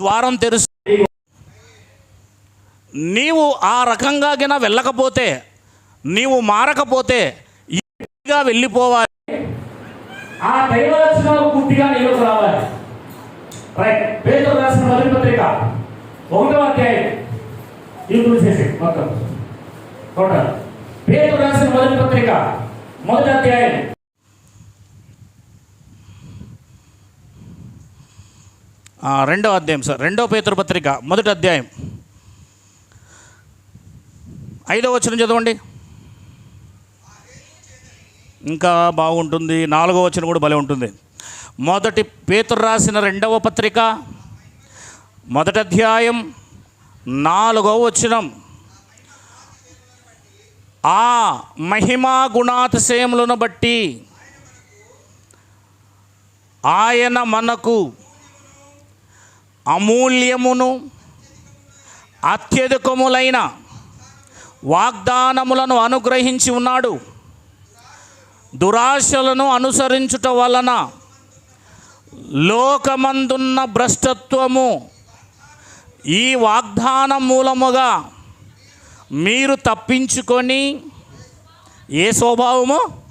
ద్వారం తెరుసు నీవు ఆ రకంగా గిన వెళ్ళకపోతే నీవు మారకపోతే ఈగా వెళ్ళిపోవాలి. ఆ దైవ లక్షణాలు పూర్తిగా నీలోకి రావాలి. రైట్ రాసిన మొదటి పత్రిక ఒకటో అధ్యాయం. ఇది చూసేసి మొత్తం. టోటల్ రాసిన మొదటి పత్రిక మొదటి అధ్యాయం. రెండో అధ్యాయం సార్. రెండో పేతురు పత్రిక మొదటి అధ్యాయం. ఐదో వచనం చదవండి. ఇంకా బాగుంటుంది. నాలుగో వచనం కూడా భలే ఉంటుంది. మొదటి పేతురు రాసిన రెండవ పత్రిక మొదటి అధ్యాయం నాలుగవ వచనం. ఆ మహిమా గుణాతిశయములను బట్టి ఆయన మనకు అమూల్యమును అత్యధికములైన వాగ్దానములను అనుగ్రహించి ఉన్నాడు. దురాశలను అనుసరించుట వలన లోకమందున్న భ్రష్టత్వము ఈ వాగ్దానం మూలముగా మీరు తప్పించుకొని ఏ స్వభావము?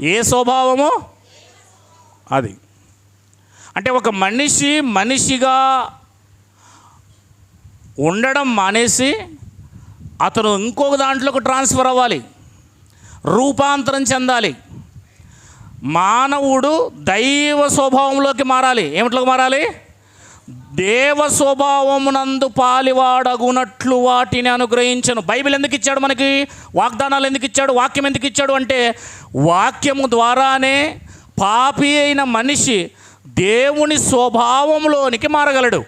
ఏ స్వభావము? అది. అంటే ఒక మనిషి మనిషిగా ఉండడం మానేసి అతను ఇంకొక దాంట్లోకి ట్రాన్స్ఫర్ అవ్వాలి. రూపాంతరం చెందాలి. మానవుడు దైవ స్వభావంలోకి మారాలి. ఏమిట్లోకి మారాలి? దేవ స్వభావమునందు పాలివాడగునట్లు వాటిని అనుగ్రహించను. బైబిల్ ఎందుకు ఇచ్చాడు మనకి? వాగ్దానాలు ఎందుకు ఇచ్చాడు? వాక్యం ఎందుకు ఇచ్చాడు అంటే వాక్యము ద్వారానే పాపి అయిన మనిషి దేవుని స్వభావంలోనికి మారగలడు.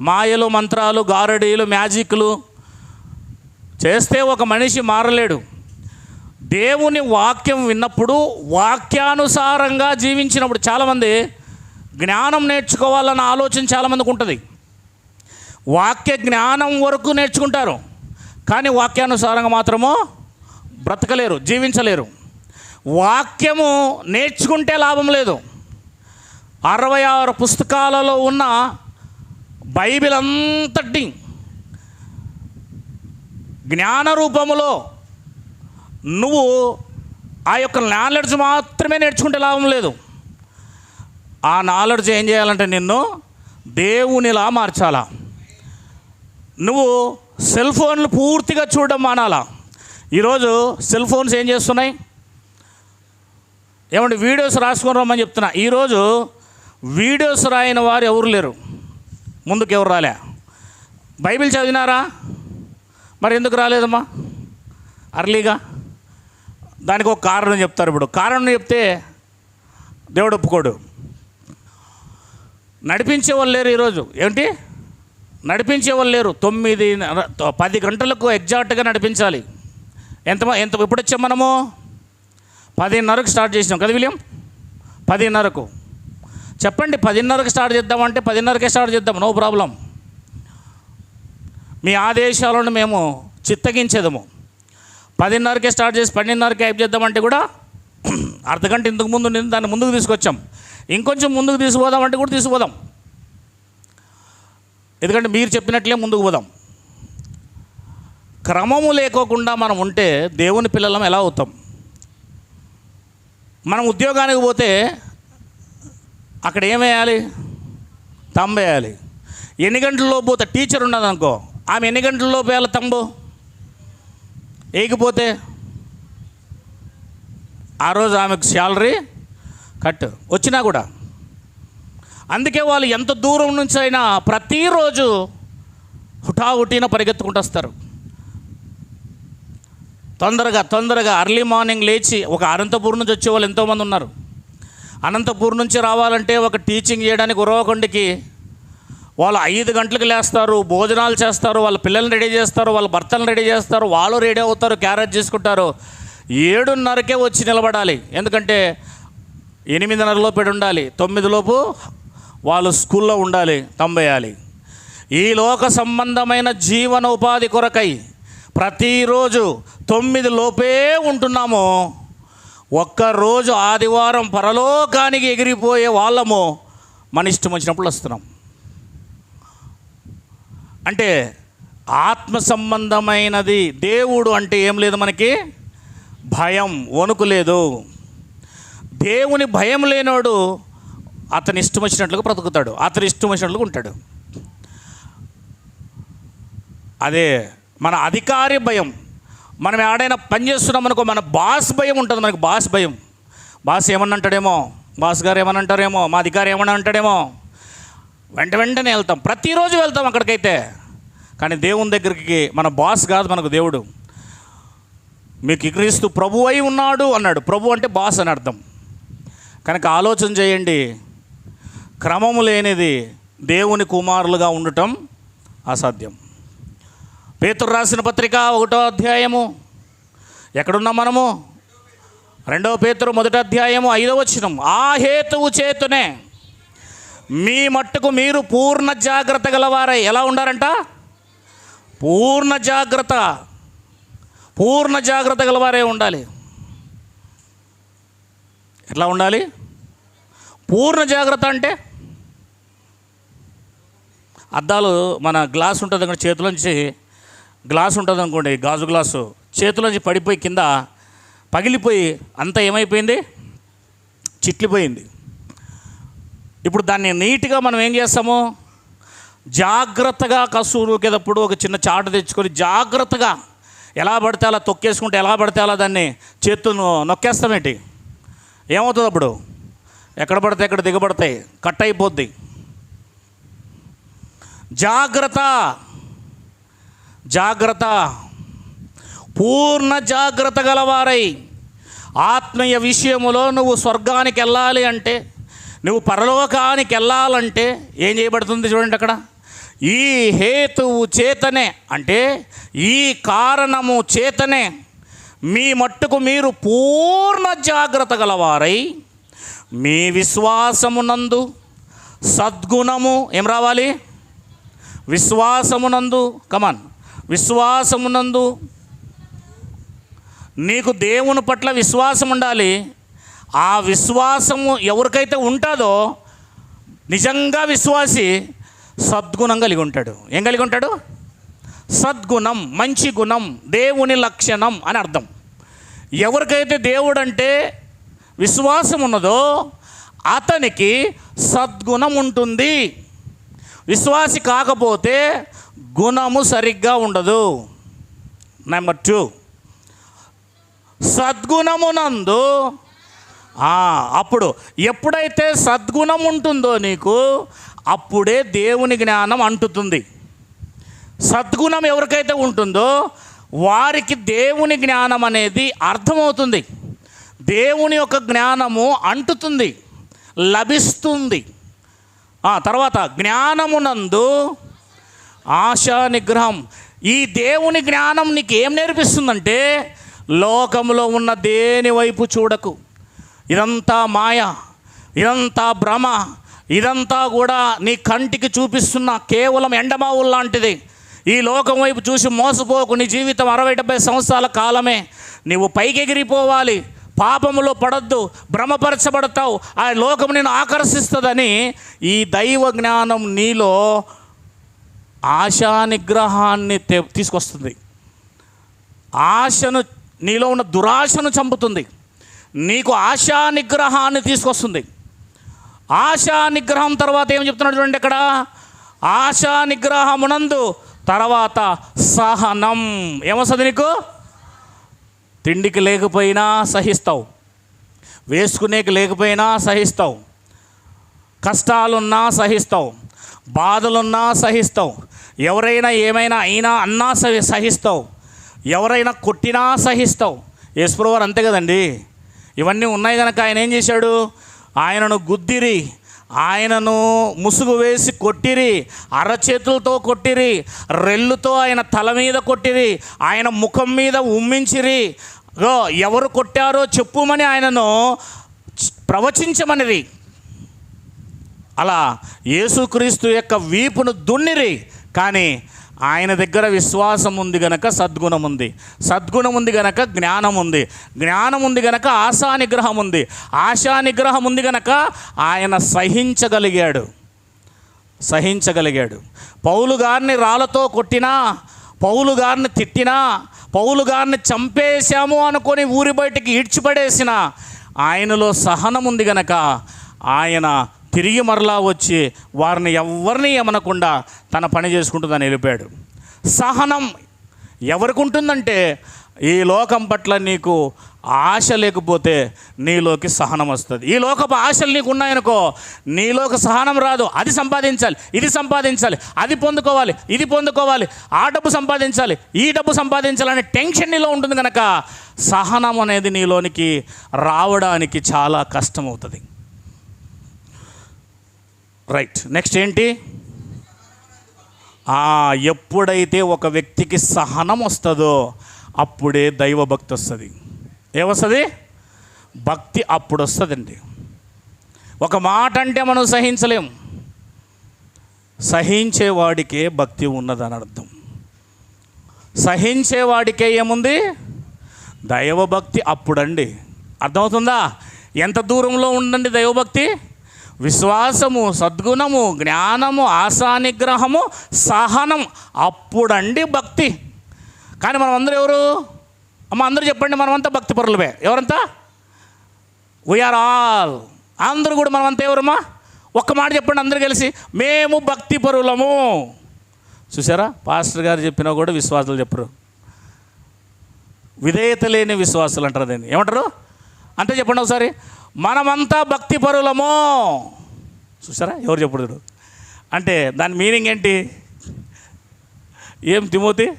మాయలు మంత్రాలు గారడీలు మ్యాజిక్లు చేస్తే ఒక మనిషి మారలేడు. దేవుని వాక్యం విన్నప్పుడు వాక్యానుసారంగా జీవించినప్పుడు చాలామంది జ్ఞానం నేర్చుకోవాలన్న ఆలోచన చాలామందికి ఉంటుంది. వాక్య జ్ఞానం వరకు నేర్చుకుంటారు. కానీ వాక్యానుసారంగా మాత్రము బ్రతకలేరు జీవించలేరు. వాక్యము నేర్చుకుంటే లాభం లేదు. అరవై ఆరు పుస్తకాలలో ఉన్న బైబిల్ అంతటి జ్ఞాన రూపములో నువ్వు ఆ యొక్క నాలెడ్జ్ మాత్రమే నేర్చుకుంటే లాభం లేదు. ఆ నాలెడ్జ్ ఏం చేయాలంటే నిన్ను దేవునిలా మార్చాలా. నువ్వు సెల్ ఫోన్లు పూర్తిగా చూడడం మానాలా. ఈరోజు సెల్ ఫోన్స్ ఏం చేస్తున్నాయి? ఏమంటే వీడియోస్ రాసుకుని రమ్మని చెప్తున్నా. ఈరోజు వీడియోస్ రాయని వారు ఎవరు లేరు. ముందుకు ఎవరు రాలే. బైబిల్ చదివినారా? మరి ఎందుకు రాలేదమ్మా? అర్లీగా? దానికి ఒక కారణం చెప్తారు ఇప్పుడు. కారణం చెప్తే దేవుడు ఒప్పుకోడు. నడిపించే వాళ్ళు లేరు ఈరోజు. ఏంటి నడిపించే వాళ్ళు లేరు. తొమ్మిది పది గంటలకు ఎగ్జాక్ట్గా నడిపించాలి. ఎంత ఎంత ఇప్పుడు వచ్చాం మనము? పదిన్నరకు స్టార్ట్ చేసినాం. కదా విలియం? పదిన్నరకు. చెప్పండి పదిన్నరకు స్టార్ట్ చేద్దామంటే పదిన్నరకే స్టార్ట్ చేద్దాం నో ప్రాబ్లం. మీ ఆదేశాలను మేము చిత్తగించేదము. పదిన్నరకే స్టార్ట్ చేసి పన్నెండున్నరకే అయిపో చేద్దామంటే కూడా అర్ధగంట ఇంతకు ముందు నేను దాన్ని ముందుకు తీసుకొచ్చాం. ఇంకొంచెం ముందుకు తీసుకుపోదామంటే కూడా తీసుకుపోదాం. ఎందుకంటే మీరు చెప్పినట్లే ముందుకు పోదాం. క్రమము లేకోకుండా మనం ఉంటే దేవుని పిల్లలం ఎలా అవుతాం? మనం ఉద్యోగానికి పోతే అక్కడ ఏం వేయాలి? తంబు వేయాలి. ఎన్ని గంటల్లో పోతే టీచర్ ఉన్నదనుకో ఆమె ఎన్ని గంటల్లో వేయాలి తంబు? వేయకపోతే? ఆ రోజు ఆమెకు శాలరీ కట్ వచ్చినా కూడా. అందుకే వాళ్ళు ఎంత దూరం నుంచి అయినా ప్రతిరోజు హుటాహుటీన పరిగెత్తుకుంటూ వస్తారు. తొందరగా తొందరగా అర్లీ మార్నింగ్ లేచి ఒక అనంతపూర్ నుంచి వచ్చే వాళ్ళు ఎంతోమంది ఉన్నారు. అనంతపూర్ నుంచి రావాలంటే ఒక టీచింగ్ చేయడానికి ఉరవకొండకి వాళ్ళు ఐదు గంటలకు లేస్తారు భోజనాలు చేస్తారు వాళ్ళ పిల్లల్ని రెడీ చేస్తారు వాళ్ళ భర్తలను రెడీ చేస్తారు వాళ్ళు రెడీ అవుతారు క్యారేజ్ చేసుకుంటారు. ఏడున్నరకే వచ్చి నిలబడాలి. ఎందుకంటే ఎనిమిదిన్నరలో పెడి ఉండాలి. తొమ్మిదిలోపు వాళ్ళు స్కూల్లో ఉండాలి తొంభేయాలి ఈ లోక సంబంధమైన జీవనోపాధి కొరకై ప్రతిరోజు తొమ్మిది లోపే ఉంటున్నాము. ఒక్కరోజు ఆదివారం పరలోకానికి ఎగిరిపోయే వాళ్ళము మన ఇష్టం వచ్చినప్పుడు వస్తున్నాం. అంటే ఆత్మ సంబంధమైనది దేవుడు అంటే ఏం లేదు మనకి? భయం వణుకు లేదు. దేవుని భయం లేనోడు అతని ఇష్టం వచ్చినట్లుగా బ్రతుకుతాడు అతని ఇష్టం వచ్చినట్లుగా ఉంటాడు. అదే మన అధికారి భయం. మనం ఏడైనా పని చేస్తున్నాం అనుకో మన బాస్ భయం ఉంటుంది మనకి బాస్ భయం. బాస్ ఏమన్నా అంటాడేమో బాస్ గారు ఏమని అంటారేమో మా అధికారి ఏమన్నా అంటాడేమో వెంట వెంటనే వెళ్తాం. ప్రతిరోజు వెళ్తాం అక్కడికైతే. కానీ దేవుని దగ్గరికి మన బాస్ కాదు మనకు దేవుడు. మీకు క్రీస్తు ప్రభు అయి ఉన్నాడు అన్నాడు. ప్రభు అంటే బాస్ అని అర్థం. కనుక ఆలోచన చేయండి. క్రమము లేనిది దేవుని కుమారులుగా ఉండటం అసాధ్యం. పేతురు రాసిన పత్రిక ఒకటో అధ్యాయము. ఎక్కడున్నాం మనము? రెండవ పేతురు మొదటి అధ్యాయము ఐదవ వచనం. ఆ హేతువు చేతునే మీ మట్టుకు మీరు పూర్ణ జాగ్రత్త గలవారై. ఎలా ఉండారంట? పూర్ణ జాగ్రత్త. పూర్ణ జాగ్రత్త గలవారే ఉండాలి. ఎట్లా ఉండాలి? పూర్ణ జాగ్రత్త అంటే అద్దాలు మన గ్లాస్ ఉంటుంది చేతిలోంచి గ్లాస్ ఉంటుంది అనుకోండి గాజు గ్లాసు. చేతిలోంచి పడిపోయి కింద పగిలిపోయి అంతా ఏమైపోయింది? చిట్లిపోయింది. ఇప్పుడు దాన్ని నీట్గా మనం ఏం చేస్తాము? జాగ్రత్తగా కసూరుకేటప్పుడు ఒక చిన్న చాటు తెచ్చుకొని జాగ్రత్తగా ఎలా పడితే అలా తొక్కేసుకుంటే ఎలా పడితే అలా దాన్ని చేతులను నొక్కేస్తామేంటి ఏమవుతుంది అప్పుడు? ఎక్కడ పడితే ఎక్కడ దిగబడతాయి కట్ అయిపోద్ది. జాగ్రత్త! జాగ్రత్త. పూర్ణ జాగ్రత్త గలవారై ఆత్మీయ విషయములో నువ్వు స్వర్గానికి వెళ్ళాలి అంటే నువ్వు పరలోకానికి వెళ్ళాలంటే ఏం చేయబడుతుంది చూడండి అక్కడ. ఈ హేతువు చేతనే అంటే ఈ కారణము చేతనే మీ మట్టుకు మీరు పూర్ణ జాగ్రత్త గలవారై మీ విశ్వాసమునందు సద్గుణము ఏం రావాలి? విశ్వాసమునందు కమాన్ విశ్వాసమునందు నీకు దేవుని పట్ల విశ్వాసం ఉండాలి ఆ విశ్వాసము ఎవరికైతే ఉంటుందో నిజంగా విశ్వాసి సద్గుణం కలిగి ఉంటాడు. ఏం కలిగి ఉంటాడు? సద్గుణం మంచి గుణం దేవుని లక్షణం అని అర్థం. ఎవరికైతే దేవుడు అంటే విశ్వాసం ఉన్నదో అతనికి సద్గుణం ఉంటుంది. విశ్వాసి కాకపోతే గుణము సరిగ్గా ఉండదు. నెంబర్ టూ సద్గుణమునందు అప్పుడు ఎప్పుడైతే సద్గుణం ఉంటుందో నీకు అప్పుడే దేవుని జ్ఞానం అంటుతుంది. సద్గుణం ఎవరికైతే ఉంటుందో వారికి దేవుని జ్ఞానం అనేది అర్థమవుతుంది. దేవుని యొక్క జ్ఞానము అంటుతుంది లభిస్తుంది. తర్వాత జ్ఞానమునందు ఆశా నిగ్రహం. ఈ దేవుని జ్ఞానం నీకు ఏం నేర్పిస్తుందంటే లోకంలో ఉన్న దేని వైపు చూడకు. ఇదంతా మాయ ఇదంతా భ్రమ ఇదంతా కూడా నీ కంటికి చూపిస్తున్న కేవలం ఎండమావులు లాంటిది. ఈ లోకం వైపు చూసి మోసపోకు నీ జీవితం అరవై డెబ్బై సంవత్సరాల కాలమే. నీవు పైకెగిరిపోవాలి పాపములో పడద్దు భ్రమపరచబడతావు. ఆ లోకం నేను ఆకర్షిస్తుందని ఈ దైవ జ్ఞానం నీలో ఆశా నిగ్రహాన్ని తీసుకొస్తుంది. ఆశను నీలో ఉన్న దురాశను చంపుతుంది. నీకు ఆశా నిగ్రహాన్ని తీసుకొస్తుంది. ఆశా నిగ్రహం తర్వాత ఏం చెప్తున్నాడు చూడండి ఇక్కడ ఆశా నిగ్రహమునందు తర్వాత సహనం. ఏమొస్తుంది నీకు? తిండికి లేకపోయినా సహిస్తావు. వేసుకునేకి లేకపోయినా సహిస్తావు. కష్టాలున్నా సహిస్తావు. బాధలున్నా సహిస్తావు ఎవరైనా ఏమైనా అయినా అన్నా సహి సహిస్తావు ఎవరైనా కొట్టినా సహిస్తావు యేసుప్రభువారు అంతే కదండి. ఇవన్నీ ఉన్నాయి కనుక ఆయన ఏం చేశాడు? ఆయనను గుద్దిరి. ఆయనను ముసుగు వేసి కొట్టిరి. అరచేతులతో కొట్టిరి. రెల్లుతో ఆయన తల మీద కొట్టిరి. ఆయన ముఖం మీద ఉమ్మించిరి. ఎవరు కొట్టారో చెప్పుమని ఆయనను ప్రవచించమనిది అలా యేసుక్రీస్తు యొక్క వీపును దున్నిరి కానీ ఆయన దగ్గర విశ్వాసం ఉంది గనక సద్గుణం ఉంది. సద్గుణం ఉంది గనక జ్ఞానం ఉంది. జ్ఞానం ఉంది గనక ఆశా నిగ్రహం ఉంది. ఆశా నిగ్రహం ఉంది గనక ఆయన సహించగలిగాడు. సహించగలిగాడు. పౌలు గారిని రాళ్ళతో కొట్టినా పౌలు గారిని తిట్టినా పౌలు గారిని చంపేశాము అనుకొని ఊరి బయటికి ఈడ్చిపడేసిన ఆయనలో సహనం ఉంది గనక ఆయన తిరిగి మరలా వచ్చి వారిని ఎవరిని ఏమనకుండా తన పని చేసుకుంటుందని వెళ్ళిపోయాడు సహనం ఎవరికి ఉంటుందంటే ఈ లోకం పట్ల నీకు ఆశ లేకపోతే నీలోకి సహనం వస్తుంది. ఈ లోకపు ఆశలు నీకు ఉన్నాయనుకో నీలోకి సహనం రాదు. అది సంపాదించాలి ఇది సంపాదించాలి అది పొందుకోవాలి ఇది పొందుకోవాలి ఆ డబ్బు సంపాదించాలి ఈ డబ్బు సంపాదించాలనే టెన్షన్ నీలో ఉంటుంది కనుక సహనం అనేది నీలోనికి రావడానికి చాలా కష్టం అవుతుంది రైట్ నెక్స్ట్ ఏంటి? ఎప్పుడైతే ఒక వ్యక్తికి సహనం వస్తుందో అప్పుడే దైవభక్తి వస్తుంది. ఏమొస్తుంది? భక్తి అప్పుడు వస్తుందండి ఒక మాట అంటే మనం సహించలేం. సహించేవాడికే భక్తి ఉన్నదని అర్థం. సహించేవాడికే ఏముంది? దైవభక్తి అప్పుడండి. అర్థమవుతుందా? ఎంత దూరంలో ఉండండి దైవభక్తి? విశ్వాసము సద్గుణము జ్ఞానము ఆశానిగ్రహము సహనం అప్పుడండి భక్తి. కానీ మనం అందరూ ఎవరు? అమ్మ అందరూ చెప్పండి మనమంతా భక్తి పరులమే. ఎవరంతా? వీఆర్ ఆల్ అందరూ కూడా మనమంతా ఎవరమ్మా? ఒక్క మాట చెప్పండి అందరూ కలిసి. మేము భక్తి పరులము. చూసారా పాస్టర్ గారు చెప్పినా కూడా విశ్వాసాలు చెప్పరు. విధేయత లేని విశ్వాసాలు అంటారు దీన్ని. ఏమంటారు? అంటే చెప్పండి ఒకసారి. మనమంతా భక్తి పరులము చూసారా? ఎవరు చెప్పుడు అంటే దాని మీనింగ్ ఏంటి? ఏం తిమోతి?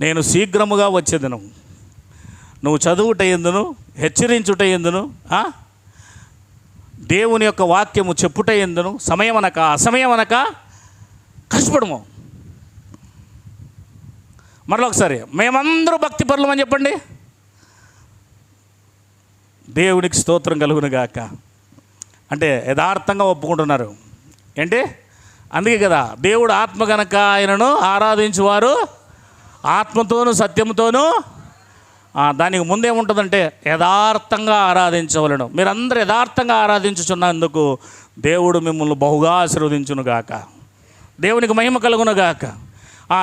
నేను శీఘ్రముగా వచ్చేదను. నువ్వు చదువుట ఎందును హెచ్చరించుట ఎందును దేవుని యొక్క వాక్యము చెప్పుట ఎందును సమయం అనక అసమయం అనక కష్టపడము. మరలా ఒకసారి మేమందరూ భక్తి పరులమని చెప్పండి. దేవునికి స్తోత్రం కలుగునుగాక. అంటే యథార్థంగా ఒప్పుకుంటున్నారు. ఏంటి? అందుకే కదా దేవుడు ఆత్మ కనుక ఆయనను ఆరాధించేవారు ఆత్మతోనూ సత్యంతోనూ దానికి ముందేముంటుందంటే యథార్థంగా ఆరాధించవలను. మీరందరూ యథార్థంగా ఆరాధించుచున్నందుకు దేవుడు మిమ్మల్ని బహుగా ఆశీర్వదించునుగాక. దేవునికి మహిమ కలుగును గాక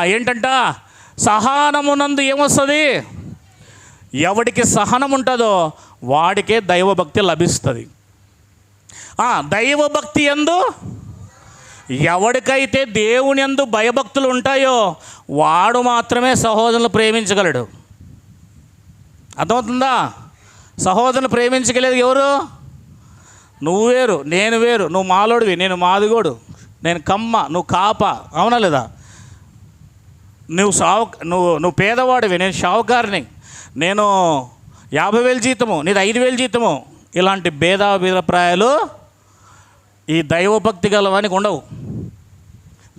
ఏంటంట? సహానమునందు ఏమొస్తుంది? ఎవడికి సహనం ఉంటుందో వాడికే దైవభక్తి లభిస్తుంది. దైవభక్తి ఎందు ఎవడికైతే దేవుని ఎందు భయభక్తులు ఉంటాయో వాడు మాత్రమే సహోదరులు ప్రేమించగలడు. అర్థమవుతుందా? సహోదరులు ప్రేమించగలేదు ఎవరు? నువ్వు వేరు నేను వేరు నువ్వు మాలోడివి నేను మాదిగోడు నేను కమ్మ నువ్వు కాప అవునా లేదా? నువ్వు సావు నువ్వు నువ్వు పేదవాడివి నేను షావుకారిని. నేను యాభై వేలు జీతము నీది ఐదు వేలు జీతము. ఇలాంటి భేదాభిప్రాయాలు ఈ దైవభక్తి గల వానికి ఉండవు.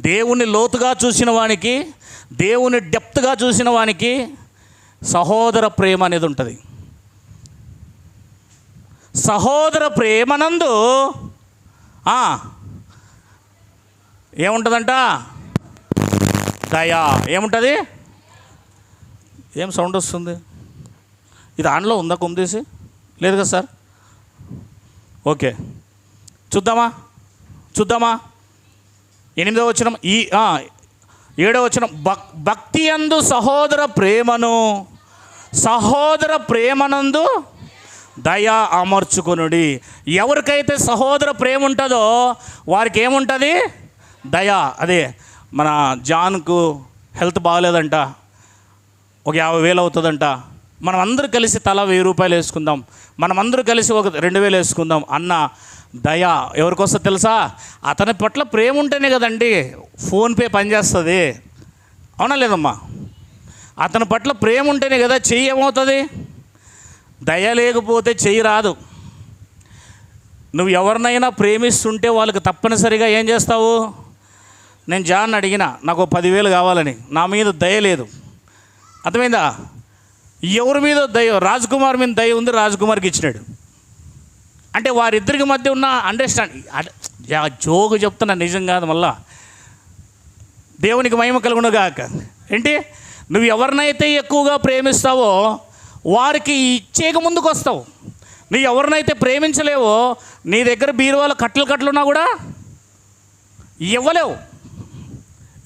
దేవుణ్ణి లోతుగా చూసిన వానికి దేవుని డెప్త్గా చూసిన వానికి సహోదర ప్రేమ అనేది ఉంటుంది. సహోదర ప్రేమనందు ఏముంటుందంట? దయా ఏముంటుంది? ఏం సౌండ్ వస్తుంది? ఇది ఆన్లో ఉందా కొమ్మిదేసి లేదు కదా సార్? ఓకే. చూద్దామా? చూద్దామా? ఎనిమిదో వచ్చిన ఈ ఏడో వచ్చిన భక్ భక్తి అందు సహోదర ప్రేమను సహోదర ప్రేమనందు దయా అమర్చుకునుడి. ఎవరికైతే సహోదర ప్రేమ ఉంటుందో వారికి ఏముంటుంది దయ. అదే మన జాన్కు హెల్త్ బాగాలేదంట. ఒక యాభై వేలు అవుతుందంట. మనం అందరూ కలిసి తల వెయ్యి రూపాయలు వేసుకుందాం. మనం అందరూ కలిసి ఒక రెండు వేలు వేసుకుందాం. అన్న దయ ఎవరికొస్తా తెలుసా? అతని పట్ల ప్రేమ ఉంటేనే కదండి ఫోన్పే పనిచేస్తుంది. అవునా లేదమ్మా? అతని పట్ల ప్రేమ ఉంటేనే కదా చెయ్యి ఏమవుతుంది? దయ లేకపోతే చెయ్యి రాదు. నువ్వు ఎవరినైనా ప్రేమిస్తుంటే వాళ్ళకి తప్పనిసరిగా ఏం చేస్తావు? నేను జాన్ అడిగిన నాకు పదివేలు కావాలని. నా మీద దయ లేదు. అర్థమైందా? ఎవరి మీద దయ రాజ్ కుమార్ మీద దయ ఉంది రాజ్ కుమార్కి ఇచ్చినాడు. అంటే వారిద్దరికి మధ్య ఉన్న అండర్స్టాండింగ్ జోగు చెప్తున్నా నిజం కాదు మళ్ళా. దేవునికి మహిమ కలుగునగాక ఏంటి? నువ్వు ఎవరినైతే ఎక్కువగా ప్రేమిస్తావో వారికి ఇచ్చేక ముందుకు వస్తావు. నువ్వు ఎవరినైతే ప్రేమించలేవో నీ దగ్గర బీరువాలో కట్టలు కట్టలున్నా కూడా ఇవ్వలేవు.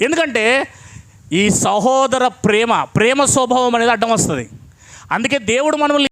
ఎందుకంటే ఈ సహోదర ప్రేమ ప్రేమ స్వభావం అనేది అడ్డం వస్తుంది. అందుకే దేవుడు మనల్ని